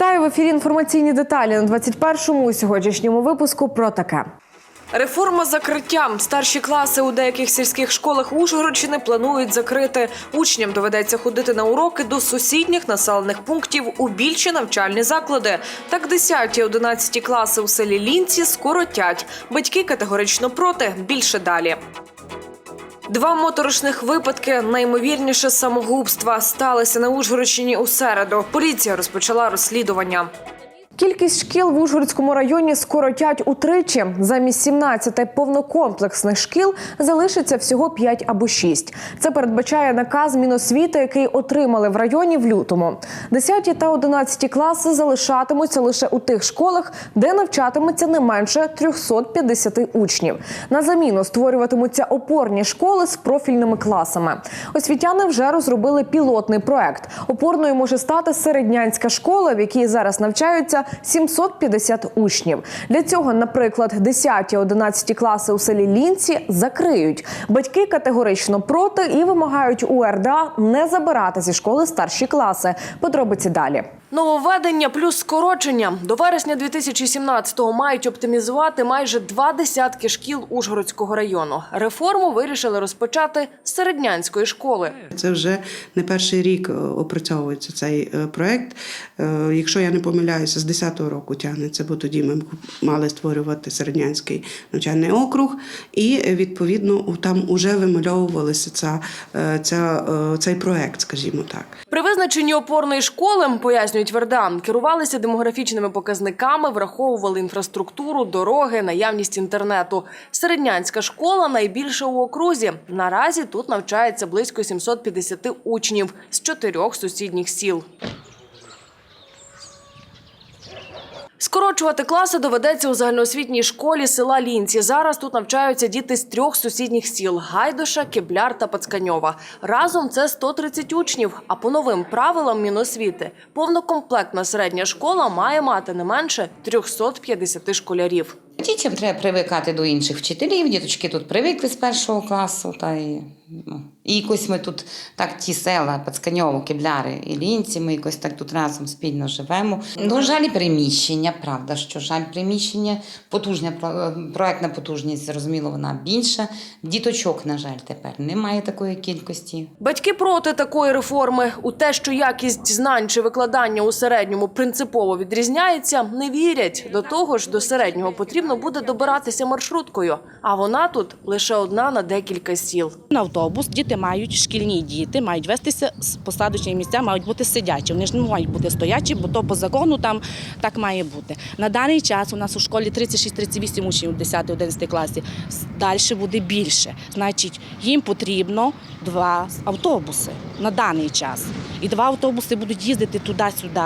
Вітаю в ефірі інформаційні деталі на 21-му у сьогоднішньому випуску про таке. Реформа закриття. Старші класи у деяких сільських школах Ужгородщини планують закрити. Учням доведеться ходити на уроки до сусідніх населених пунктів у більші навчальні заклади. Так 10-11 класи у селі Лінці скоротять. Батьки категорично проти. Більше далі. Два моторошних випадки, наймовірніше самогубства, сталися на Ужгородщині у середу. Поліція розпочала розслідування. Кількість шкіл в Ужгородському районі скоротять утричі. Замість 17 повнокомплексних шкіл залишиться всього 5 або 6. Це передбачає наказ Міносвіти, який отримали в районі в лютому. 10 та 11 класи залишатимуться лише у тих школах, де навчатиметься не менше 350 учнів. На заміну створюватимуться опорні школи з профільними класами. Освітяни вже розробили пілотний проект. Опорною може стати середнянська школа, в якій зараз навчаються 750 учнів. Для цього, наприклад, 10-11 класи у селі Лінці закриють. Батьки категорично проти і вимагають у РДА не забирати зі школи старші класи. Подробиці далі. Нововведення плюс скорочення до вересня 2017-го мають оптимізувати майже два десятки шкіл Ужгородського району. Реформу вирішили розпочати з середнянської школи. Це вже не перший рік е, опрацьовується цей е, проект. Е, Якщо я не помиляюся, з 10-го року тягнеться, бо тоді ми мали створювати середнянський навчальний округ, і відповідно там вже вимальовувалися ця, ця, цей проект, скажімо так. При визначенні опорної школи, пояснюють Верда, керувалися демографічними показниками, враховували інфраструктуру, дороги, наявність інтернету. Середнянська школа найбільша у окрузі. Наразі тут навчається близько 750 учнів з чотирьох сусідніх сіл. Скорочувати класи доведеться у загальноосвітній школі села Лінці. Зараз тут навчаються діти з трьох сусідніх сіл: Гайдуша, Кебляр та Пацканьова. Разом це 130 учнів. А по новим правилам Міносвіти повнокомплектна середня школа має мати не менше 350 школярів. Дітям треба привикати до інших вчителів. Діточки тут привикли з першого класу. Та ну, і якось ми тут так ті села, Пацканьово, Кебляри і Лінці, ми якось так тут разом спільно живемо. Ну, жаль, приміщення, правда, що жаль приміщення, потужня про- проектна потужність, зрозуміло, вона більша. Діточок, на жаль, тепер немає такої кількості. Батьки проти такої реформи. У те, що якість знань чи викладання у середньому принципово відрізняється, не вірять. До того ж, до середнього потрібно буде добиратися маршруткою, а вона тут лише одна на декілька сіл. На автобус діти мають, шкільні діти мають вестися з посадочні місця, мають бути сидячі. Вони ж не мають бути стоячі, бо то по закону там так має бути. На даний час у нас у школі 36-38 учнів у 10-11 класі. Далі буде більше. Значить, їм потрібно два автобуси на даний час. І два автобуси будуть їздити туди-сюди.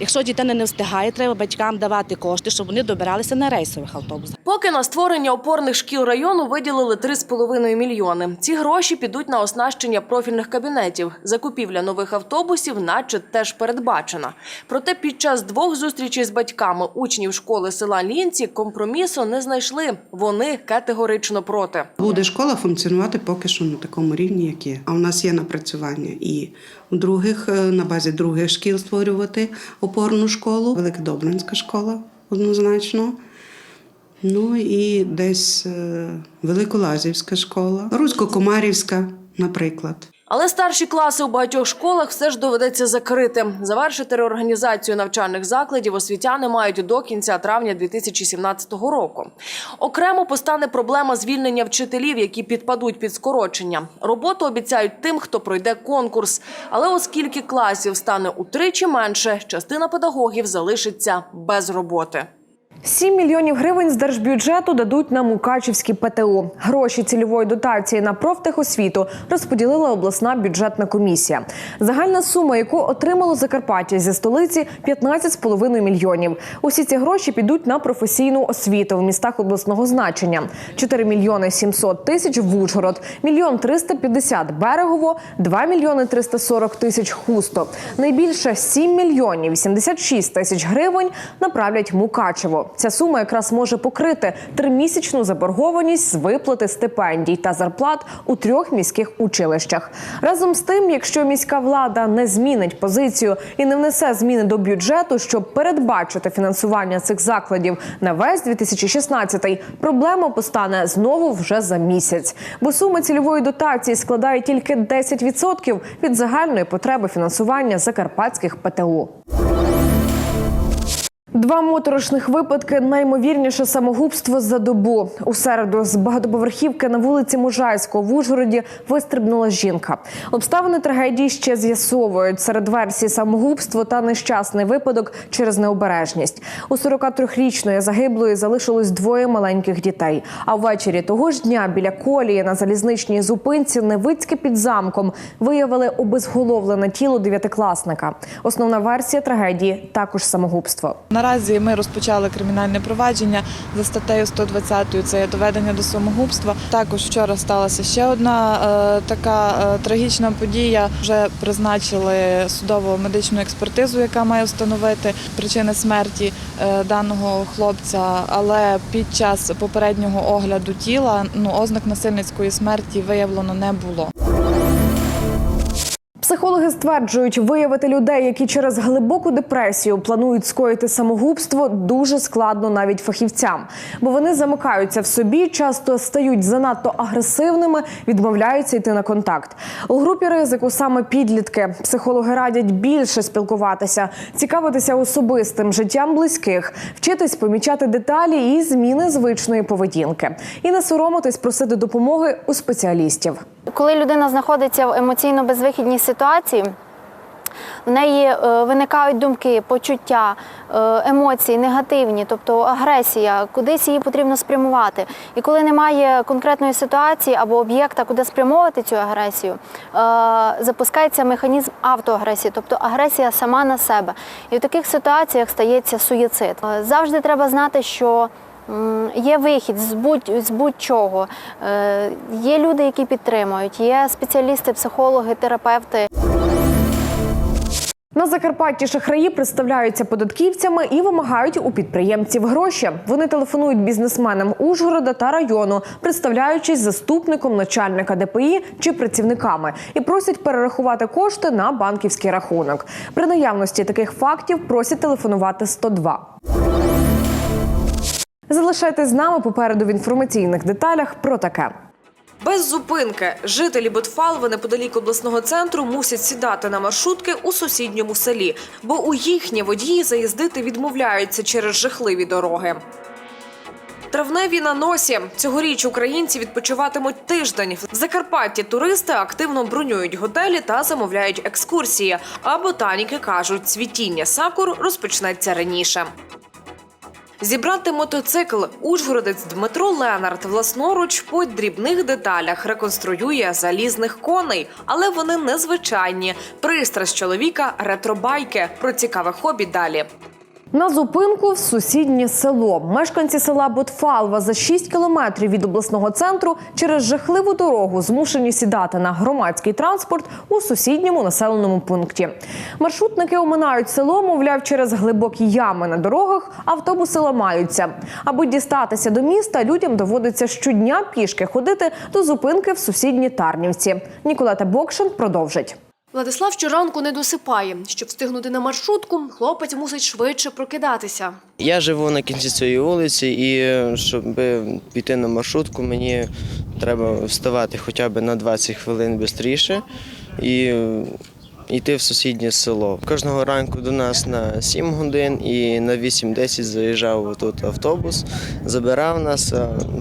Якщо дитина не встигає, треба батькам давати кошти, щоб вони добиралися на рейсових автобусах. Поки на створення опорних шкіл району виділили 3,5 мільйони. Ці гроші підуть на оснащення профільних кабінетів. Закупівля нових автобусів, наче теж передбачена. Проте під час двох зустрічей з батьками учнів школи села Лінці компромісу не знайшли. Вони категорично проти. Буде школа функціонувати поки що на такому рівні, як є. А у нас є напрацювання і у других е, на базі других шкіл створювати опорну школу, Великодобринська школа однозначно. Ну і десь е, Великолазівська школа, Русько-Комарівська, наприклад. Але старші класи у багатьох школах все ж доведеться закрити. Завершити реорганізацію навчальних закладів освітяни мають до кінця травня 2017 року. Окремо постане проблема звільнення вчителів, які підпадуть під скорочення. Роботу обіцяють тим, хто пройде конкурс. Але оскільки класів стане утричі менше, частина педагогів залишиться без роботи. 7 мільйонів гривень з держбюджету дадуть на Мукачівські ПТУ. Гроші цільової дотації на профтехосвіту розподілила обласна бюджетна комісія. Загальна сума, яку отримало Закарпаття зі столиці 15,5 мільйонів. Усі ці гроші підуть на професійну освіту в містах обласного значення: 4 мільйони 700 тисяч в Ужгород, мільйон 350 берегово, 2 мільйони 340 тисяч хусто. Найбільше 7 мільйонів 86 тисяч гривень направлять Мукачево. Ця сума якраз може покрити тримісячну заборгованість з виплати стипендій та зарплат у трьох міських училищах. Разом з тим, якщо міська влада не змінить позицію і не внесе зміни до бюджету, щоб передбачити фінансування цих закладів на весь 2016-й, проблема постане знову вже за місяць. Бо сума цільової дотації складає тільки 10% від загальної потреби фінансування закарпатських ПТУ. Два моторошних випадки найімовірніше самогубство за добу. У середу з багатоповерхівки на вулиці Можайського в Ужгороді вистрибнула жінка. Обставини трагедії ще з'ясовують серед версій самогубство та нещасний випадок через необережність. У 43-річної загиблої залишилось двоє маленьких дітей. А ввечері того ж дня біля колії на залізничній зупинці Невицьке під замком виявили обезголовлене тіло дев'ятикласника. Основна версія трагедії також самогубство. Наразі ми розпочали кримінальне провадження за статтею 120, це доведення до самогубства. Також вчора сталася ще одна е, така е, трагічна подія. Вже призначили судово медичну експертизу, яка має встановити причини смерті е, даного хлопця. Але під час попереднього огляду тіла ну ознак насильницької смерті виявлено не було. Психологи стверджують, виявити людей, які через глибоку депресію планують скоїти самогубство, дуже складно навіть фахівцям, бо вони замикаються в собі, часто стають занадто агресивними, відмовляються йти на контакт. У групі ризику саме підлітки. Психологи радять більше спілкуватися, цікавитися особистим життям близьких, вчитись помічати деталі і зміни звичної поведінки, і не соромитись просити допомоги у спеціалістів. Коли людина знаходиться в емоційно безвихідній ситуації, в неї е, виникають думки, почуття, е, емоції негативні, тобто агресія, кудись її потрібно спрямувати. І коли немає конкретної ситуації або об'єкта, куди спрямовувати цю агресію, е, запускається механізм автоагресії, тобто агресія сама на себе. І в таких ситуаціях стається суїцид. Завжди треба знати, що Є вихід з будь будь-чого. Е, Є люди, які підтримують, є спеціалісти, психологи, терапевти. На Закарпатті шахраї представляються податківцями і вимагають у підприємців гроші. Вони телефонують бізнесменам Ужгорода та району, представляючись заступником начальника ДПІ чи працівниками, і просять перерахувати кошти на банківський рахунок. При наявності таких фактів просять телефонувати 102. Залишайтесь з нами попереду в інформаційних деталях про таке. Без зупинки жителі Ботфалви неподалік обласного центру мусять сідати на маршрутки у сусідньому селі, бо у їхні водії заїздити відмовляються через жахливі дороги. Травневі на носі цьогоріч українці відпочиватимуть тиждень. В Закарпатті туристи активно бронюють готелі та замовляють екскурсії. А ботаніки кажуть, цвітіння сакур розпочнеться раніше. Зібрати мотоцикл Ужгородець Дмитро Ленард власноруч по дрібних деталях реконструює залізних коней, але вони незвичайні. Пристрасть чоловіка ретробайки. Про цікаве хобі далі. На зупинку в сусіднє село. Мешканці села Ботфалва за 6 кілометрів від обласного центру через жахливу дорогу змушені сідати на громадський транспорт у сусідньому населеному пункті. Маршрутники оминають село, мовляв, через глибокі ями на дорогах автобуси ламаються. Аби дістатися до міста, людям доводиться щодня пішки ходити до зупинки в сусідній Тарнівці. Ніколета Бокшин продовжить. Владислав щоранку не досипає. Щоб встигнути на маршрутку, хлопець мусить швидше прокидатися. Я живу на кінці цієї вулиці, і щоб піти на маршрутку, мені треба вставати хоча б на 20 хвилин швидше і йти в сусіднє село. Кожного ранку до нас на 7 годин і на 8-10 заїжджав тут автобус, забирав нас.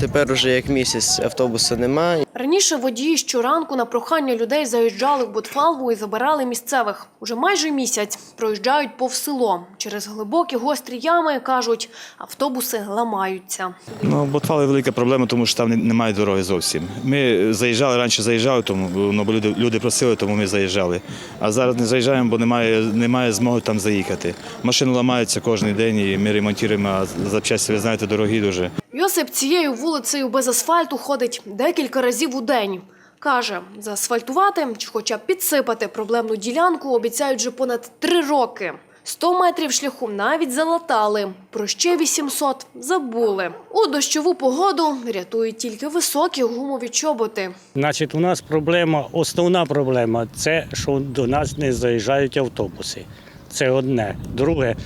Тепер уже як місяць автобуса немає. Раніше водії щоранку на прохання людей заїжджали в Ботфалву і забирали місцевих. Уже майже місяць проїжджають повз село. Через глибокі гострі ями кажуть, автобуси ламаються. Ну, Ботфали велика проблема, тому що там немає дороги зовсім. Ми заїжджали раніше, заїжджали, тому ну, бо люди, люди просили, тому ми заїжджали. А зараз не заїжджаємо, бо немає, немає змоги там заїхати. Машини ламаються кожен день, і ми ремонтуємо. А запчасті, ви знаєте, дорогі дуже. Йосип цією вулицею без асфальту ходить декілька разів у день. Каже, заасфальтувати чи хоча б підсипати проблемну ділянку обіцяють вже понад три роки. 100 метрів шляху навіть залатали. Про ще 800 забули. У дощову погоду рятують тільки високі гумові чоботи. Значить, у нас проблема, основна проблема це, що до нас не заїжджають автобуси. Це одне. Друге,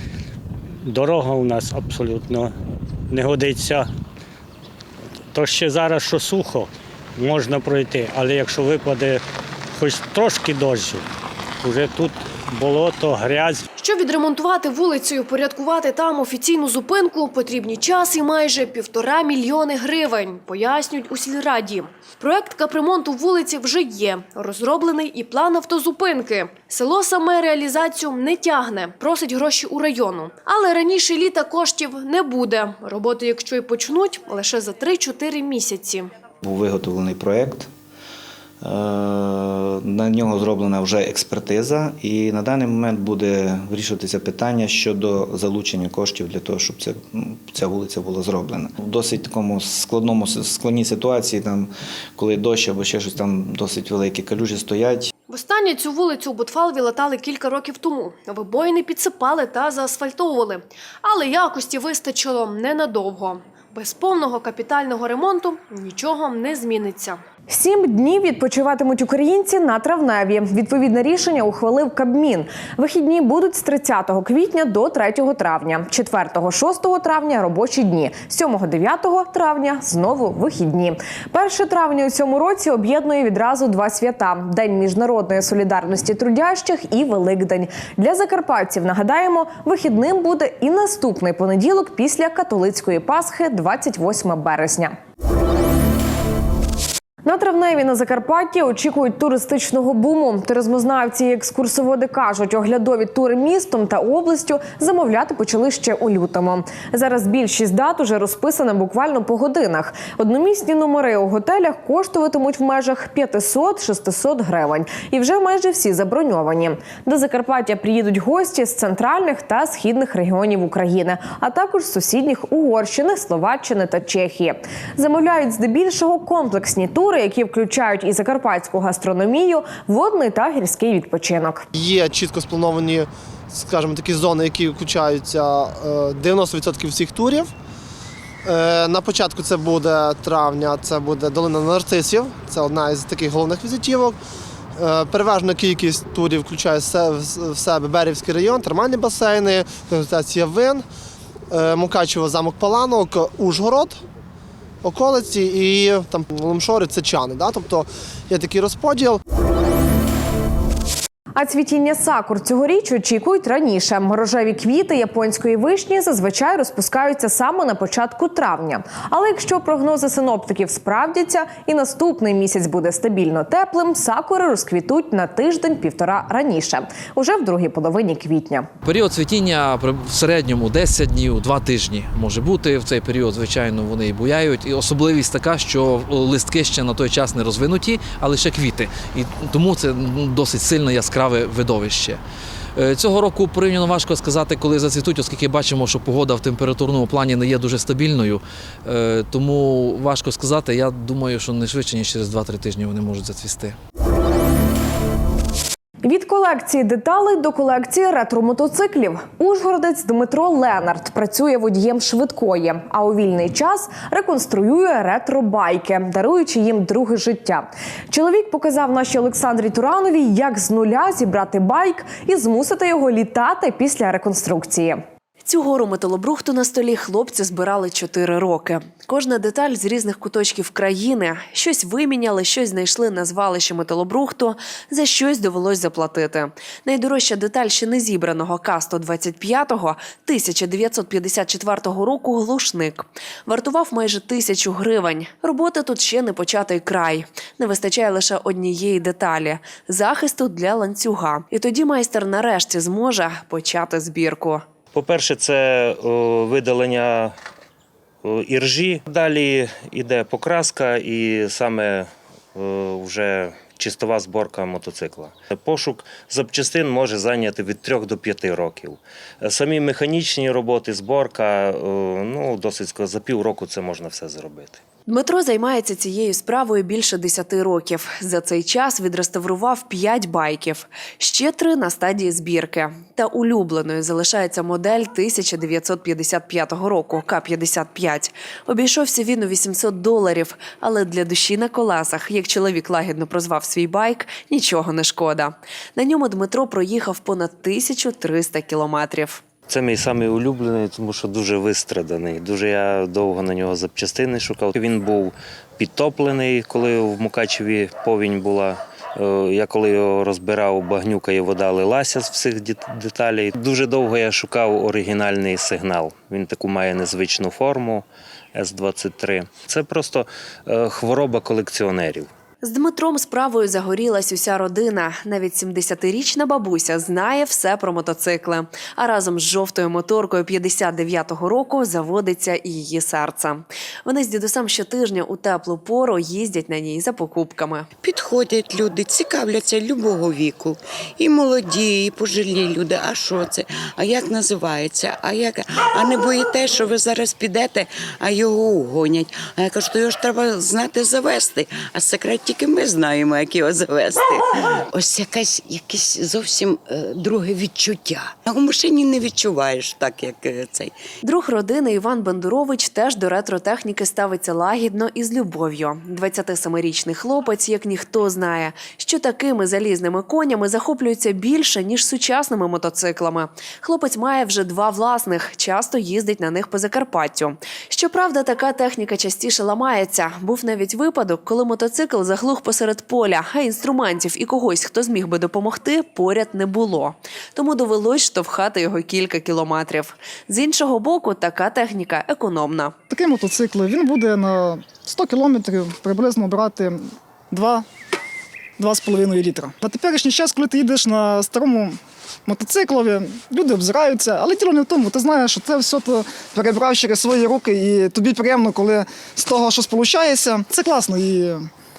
дорога у нас абсолютно не годиться. То ще зараз, що сухо, можна пройти, але якщо випаде хоч трошки дощу, вже тут болото, грязь. Щоб відремонтувати вулицю і упорядкувати там офіційну зупинку, потрібні час і майже півтора мільйони гривень, пояснюють у сільраді. Проект капремонту вулиці вже є. Розроблений і план автозупинки. Село саме реалізацію не тягне, просить гроші у району. Але раніше літа коштів не буде. Роботи, якщо і почнуть, лише за 3-4 місяці. Був виготовлений проєкт. Е, На нього зроблена вже експертиза, і на даний момент буде вирішуватися питання щодо залучення коштів для того, щоб ну, ця вулиця була зроблена. В досить такому складному складній ситуації, там, коли дощ або ще щось там досить великі калюжі стоять. Востаннє цю вулицю у Ботфалві латали кілька років тому. Вибоїни підсипали та заасфальтовували. Але якості вистачило ненадовго. Без повного капітального ремонту нічого не зміниться. Сім днів відпочиватимуть українці на травневі. Відповідне рішення ухвалив Кабмін. Вихідні будуть з 30 квітня до 3 травня, 4-6 травня робочі дні, 7-9 травня знову вихідні. 1 травня у цьому році об'єднує відразу два свята: День міжнародної солідарності трудящих і Великдень. Для закарпатців нагадаємо, вихідним буде і наступний понеділок після католицької Пасхи, 28 березня. На травневі на Закарпатті очікують туристичного буму. Туризмознавці і екскурсоводи кажуть, оглядові тури містом та областю замовляти почали ще у лютому. Зараз більшість дат уже розписана буквально по годинах. Одномісні номери у готелях коштуватимуть в межах 500-600 гривень, і вже майже всі заброньовані. До Закарпаття приїдуть гості з центральних та східних регіонів України, а також з сусідніх Угорщини, Словаччини та Чехії. Замовляють здебільшого комплексні тури, які включають і закарпатську гастрономію, водний та гірський відпочинок. Є чітко сплановані, скажімо, такі зони, які включаються е, 90% всіх турів. Е, На початку це буде травня, це буде долина нарцисів, це одна із таких головних візитівок. Е, Переважна кількість турів включає в себе Берівський район, термальні басейни, дегустація вин, е, Мукачево, замок Паланок, Ужгород, околиці і там Ломшори це чани. Да? Тобто є такий розподіл. А цвітіння сакур цьогоріч очікують раніше. Рожеві квіти японської вишні зазвичай розпускаються саме на початку травня. Але якщо прогнози синоптиків справдяться і наступний місяць буде стабільно теплим, сакури розквітуть на тиждень-півтора раніше, уже в другій половині квітня. Період цвітіння в середньому 10 днів, 2 тижні може бути. В цей період, звичайно, вони і буяють. І особливість така, що листки ще на той час не розвинуті, а лише квіти. І тому це досить сильне яскраве видовище. Е, Цього року порівняно важко сказати, коли зацвітуть, оскільки бачимо, що погода в температурному плані не є дуже стабільною. Е, Тому важко сказати. Я думаю, що не швидше, ніж через 2-3 тижні вони можуть зацвісти. Від колекції деталей до колекції ретро-мотоциклів. Ужгородець Дмитро Ленард працює водієм швидкої, а у вільний час реконструює ретро-байки, даруючи їм друге життя. Чоловік показав нашій Олександрі Турановій, як з нуля зібрати байк і змусити його літати після реконструкції. Цю гору металобрухту на столі хлопці збирали чотири роки. Кожна деталь з різних куточків країни. Щось виміняли, щось знайшли на звалищі металобрухту, за щось довелось заплатити. Найдорожча деталь ще не зібраного К-125-го 1954 року глушник. Вартував майже тисячу гривень. Робота тут ще не початий край. Не вистачає лише однієї деталі захисту для ланцюга. І тоді майстер нарешті зможе почати збірку. По-перше, це видалення іржі. Далі йде покраска і саме вже чистова зборка мотоцикла. Пошук запчастин може зайняти від 3 до 5 років. Самі механічні роботи, зборка, ну, досить за півроку це можна все зробити. Дмитро займається цією справою більше 10 років. За цей час відреставрував 5 байків, ще три на стадії збірки. Та улюбленою залишається модель 1955 року К-55. Обійшовся він у 800 доларів, але для душі на колесах, як чоловік лагідно прозвав свій байк, нічого не шкода. На ньому Дмитро проїхав понад 1300 кілометрів. Це мій самий улюблений, тому що дуже вистраданий. Дуже я довго на нього запчастини шукав. Він був підтоплений, коли в Мукачеві повінь була. Е, Я коли його розбирав, багнюка і вода лилася з всіх деталей. Дуже довго я шукав оригінальний сигнал. Він таку має незвичну форму С-23. Це просто е, хвороба колекціонерів. З Дмитром справою загорілась уся родина. Навіть 70-річна бабуся знає все про мотоцикли. А разом з жовтою моторкою 59-го року заводиться і її серце. Вони з дідусем щотижня у теплу пору їздять на ній за покупками. Підходять люди, цікавляться любого віку. І молоді, і пожилі люди. А що це? А як називається? А як? А не боїте, що ви зараз підете, а його угонять. А я кажу, то його ж треба знати завести. А секрет тільки ми знаємо, як його завести. Ось якесь, якесь зовсім е, друге відчуття. А у машині не відчуваєш так, як е, цей. Друг родини Іван Бендурович теж до ретротехніки ставиться лагідно і з любов'ю. 27-річний хлопець, як ніхто знає, що такими залізними конями захоплюються більше ніж сучасними мотоциклами. Хлопець має вже два власних, часто їздить на них по Закарпаттю. Щоправда, така техніка частіше ламається. Був навіть випадок, коли мотоцикл заглух посеред поля, а інструментів і когось, хто зміг би допомогти, поряд не було. Тому довелось штовхати його кілька кілометрів. З іншого боку, така техніка економна. Такий мотоцикл він буде на 100 кілометрів приблизно брати 2 2,5 літра. На теперішній час, коли ти їдеш на старому мотоциклові, люди обзираються, але діло не в тому. Ти знаєш, що це все ти перебрав через свої руки, і тобі приємно, коли з того щось виходить. Це класно і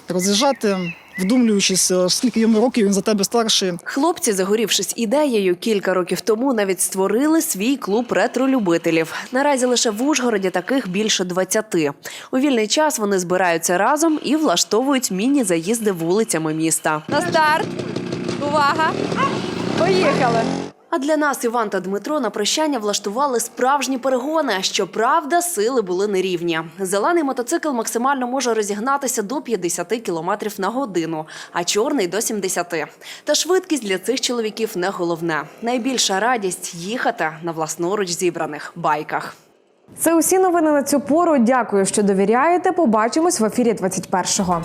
роз'їжджати, вдумлюючись, скільки йому років він за тебе старший. Хлопці, загорівшись ідеєю, кілька років тому навіть створили свій клуб ретро-любителів. Наразі лише в Ужгороді таких більше 20. У вільний час вони збираються разом і влаштовують міні-заїзди вулицями міста. На старт. Увага! Поїхали! А для нас Іван та Дмитро на прощання влаштували справжні перегони. Щоправда, сили були нерівні. Зелений мотоцикл максимально може розігнатися до 50 км на годину, а чорний до 70. Та швидкість для цих чоловіків не головне. Найбільша радість їхати на власноруч зібраних байках. Це усі новини на цю пору. Дякую, що довіряєте. Побачимось в ефірі 21-го.